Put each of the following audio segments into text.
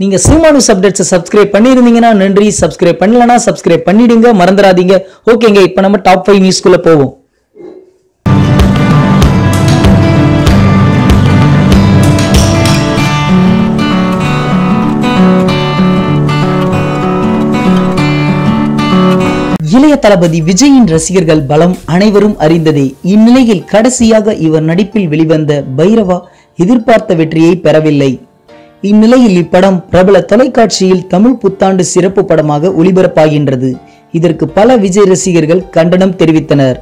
நீங்கள் cinema news அப்டேட்ஸை subscribe பண்ணியிருந்தீங்கன்னா நன்றி. சப்ஸ்கிரைப் பண்ணலனா சப்ஸ்கிரைப் பண்ணிடுங்க. மறந்துடாதீங்க. ஓகேங்க இப்போ நம்ம டாப் ஃபைவ் நியூஸ்குள்ளே போவோம். இளைய தளபதி விஜயின் ரசிகர்கள் பலம் அனைவரும் அறிந்ததே. இந்நிலையில் கடைசியாக இவர் நடிப்பில் வெளிவந்த பைரவா எதிர்பார்த்த வெற்றியை பெறவில்லை. இந்நிலையில் இப்படம் பிரபல தொலைக்காட்சியில் தமிழ் புத்தாண்டு சிறப்பு படமாக ஒளிபரப்பாகின்றது. இதற்கு பல விஜய் ரசிகர்கள் கண்டனம் தெரிவித்தனர்.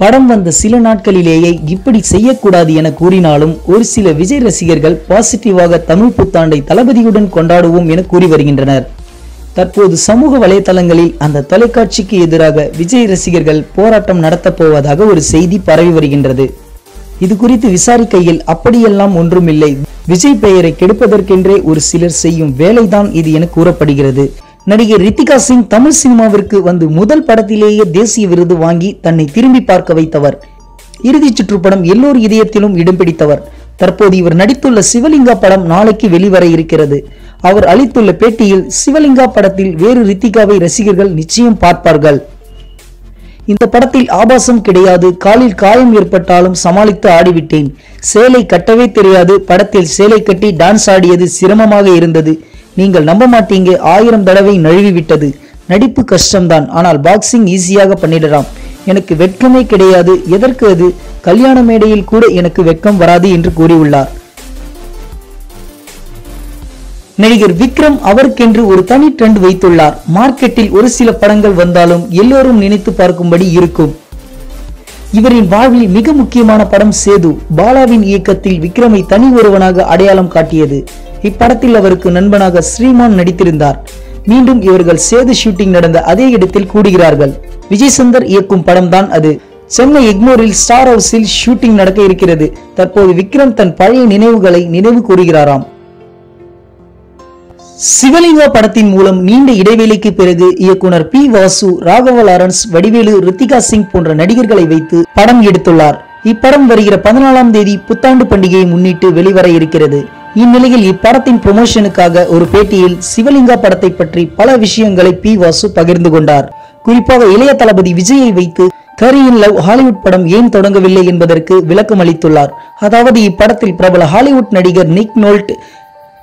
படம் வந்த சில நாட்களிலேயே இப்படி செய்யக்கூடாது என கூறினாலும் ஒரு சில விஜய் ரசிகர்கள் பாசிட்டிவாக தமிழ் புத்தாண்டை தளபதியுடன் கொண்டாடுவோம் என கூறி வருகின்றனர். தற்போது சமூக வலைதளங்களில் அந்த தொலைக்காட்சிக்கு எதிராக விஜய் ரசிகர்கள் போராட்டம் நடத்தப் போவதாக ஒரு செய்தி பரவி வருகின்றது. இது குறித்து விசாரிக்கையில் அப்படியெல்லாம் ஒன்றுமில்லை. விஜய் பெயரை கெடுப்பதற்கென்றே ஒரு சிலர் செய்யும் வேலைதான் இது என கூறப்படுகிறது. நடிகர் ரித்திகா சிங் தமிழ் சினிமாவிற்கு வந்து முதல் படத்திலேயே தேசிய விருது வாங்கி தன்னை திரும்பி பார்க்க வைத்தவர். இறுதிச் சுற்று படம் எல்லோர் இதயத்திலும் இடம் பிடித்தவர். தற்போது இவர் நடித்துள்ள சிவலிங்கா படம் நாளைக்கு வெளிவர இருக்கிறது. அவர் அளித்துள்ள பேட்டியில் சிவலிங்கா படத்தில் வேறு ரித்திகாவை ரசிகர்கள் நிச்சயம் பார்ப்பார்கள். இந்த படத்தில் ஆபாசம் கிடையாது. காலில் காயம் ஏற்பட்டாலும் சமாளித்து ஆடிவிட்டேன். சேலை கட்டவே தெரியாது. படத்தில் சேலை கட்டி டான்ஸ் ஆடியது சிரமமாக இருந்தது. நீங்கள் நம்ப மாட்டீங்க. ஆயிரம் தடவை நழுவி விட்டது நடிப்பு கஷ்டம்தான். ஆனால் பாக்ஸிங் ஈஸியாக பண்ணிடலாம். எனக்கு வெட்கமே கிடையாது. எதற்கு அது? கல்யாண மேடையில் கூட எனக்கு வெட்கம் வராது என்று கூறியுள்ளார். நடிகர் விக்ரம் அவருக்கென்று ஒரு தனி ட்ரெண்ட் வைத்துள்ளார். மார்க்கெட்டில் ஒரு சில படங்கள் வந்தாலும் எல்லோரும் நினைத்து பார்க்கும்படி இருக்கும். இவரின் வாழ்வில் மிக முக்கியமான படம் சேது. பாலாவின் இயக்கத்தில் விக்ரமை தனி ஒருவனாக அடையாளம் காட்டியது. இப்படத்தில் அவருக்கு நண்பனாக ஸ்ரீமான் நடித்திருந்தார். மீண்டும் இவர்கள் சேது ஷூட்டிங் நடந்த அதே இடத்தில் கூடுகிறார்கள். விஜய் சந்தர் இயக்கும் படம்தான் அது. சென்னை எக்மோரில் ஸ்டார் ஹவுஸில் ஷூட்டிங் நடக்க இருக்கிறது. தற்போது விக்ரம் தன் பழைய நினைவுகளை நினைவு கூறுகிறாராம். சிவலிங்கா படத்தின் மூலம் நீண்ட இடைவேளைக்கு பிறகு இயக்குனர் பி வாசு ராகவ லாரன்ஸ் வடிவேலு ரித்திகா சிங் போன்ற நடிகர்களை வைத்து படம் எடுத்துள்ளார். இப்படம் வருகிற பதினாலாம் தேதி புத்தாண்டு பண்டிகையை முன்னிட்டு வெளிவர இருக்கிறது. இந்நிலையில் இப்படத்தின் ப்ரொமோஷனுக்காக ஒரு பேட்டியில் சிவலிங்கா படத்தை பற்றி பல விஷயங்களை பி வாசு பகிர்ந்து கொண்டார். குறிப்பாக இளைய தளபதி விஜயை வைத்து கரியின் லவ் ஹாலிவுட் படம் ஏன் தொடங்கவில்லை என்பதற்கு விளக்கம் அளித்துள்ளார் அதாவது இப்படத்தில் பிரபல ஹாலிவுட் நடிகர் நிக் நோல்ட்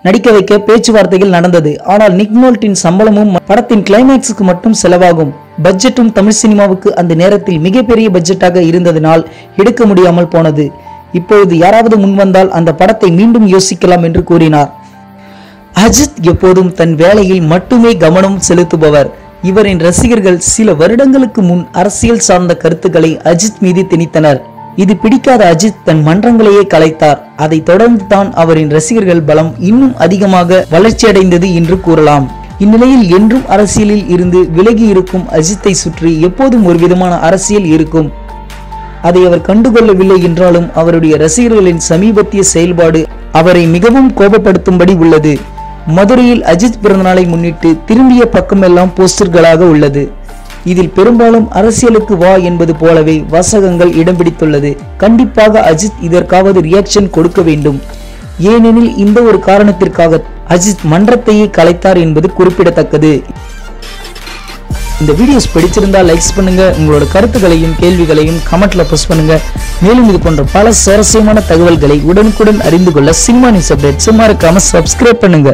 நடிக்க வைக்க பேச்சுவார்த்தைகள் நடந்தது. ஆனால் நிக்னோல்ட்டின் சம்பளமும் படத்தின் கிளைமேக்ஸுக்கு மட்டும் செலவாகும். பட்ஜெட்டும் தமிழ் சினிமாவுக்கு அந்த நேரத்தில் மிகப்பெரிய பட்ஜெட்டாக இருந்ததினால் எடுக்க முடியாமல் போனது. இப்பொழுது யாராவது முன்வந்தால் அந்த படத்தை மீண்டும் யோசிக்கலாம் என்று கூறினார். அஜித் எப்போதும் தன் வேலையில் மட்டுமே கவனம் செலுத்துபவர். இவரின் ரசிகர்கள் சில வருடங்களுக்கு முன் அரசியல் சார்ந்த கருத்துக்களை அஜித் மீது திணித்தனர். இது பிடிக்காத அஜித் தன் மன்றங்களையே கலைத்தார். அதை தொடர்ந்து தான் அவரின் ரசிகர்கள் பலம் இன்னும் அதிகமாக வளர்ச்சியடைந்தது என்று கூறலாம். இந்நிலையில் என்றும் அரசியலில் இருந்து விலகி இருக்கும் அஜித்தை சுற்றி எப்போதும் ஒரு விதமான அரசியல் இருக்கும். அதை அவர் கண்டுகொள்ளவில்லை என்றாலும் அவருடைய ரசிகர்களின் சமீபத்திய செயல்பாடு அவரை மிகவும் கோபப்படுத்தும்படி உள்ளது. மதுரையில் அஜித் பிறந்தநாளை முன்னிட்டு திரும்பிய பக்கமெல்லாம் போஸ்டர்களாக உள்ளது. இதில் பெரும்பாலும் அரசியலுக்கு வா என்பது போலவே வாசகங்கள் இடம் பிடித்துள்ளது. கண்டிப்பாக அஜித் இதற்காவது ரியாக்ஷன் கொடுக்க வேண்டும். ஏனெனில் இந்த ஒரு காரணத்திற்காக அஜித் மன்றத்தையே கலைத்தார் என்பது குறிப்பிடத்தக்கது. இந்த வீடியோஸ் பிடிச்சிருந்தா லைக்ஸ் பண்ணுங்க. உங்களோட கருத்துக்களையும் கேள்விகளையும் கமெண்ட்ல போஸ்ட் பண்ணுங்க. மேலும் இது போன்ற பல சுவாரஸ்யமான தகவல்களை உடனுக்குடன் அறிந்து கொள்ள சினிமா நியூஸ் அப்டேட்ஸ் மறக்காம சப்ஸ்கிரைப் பண்ணுங்க.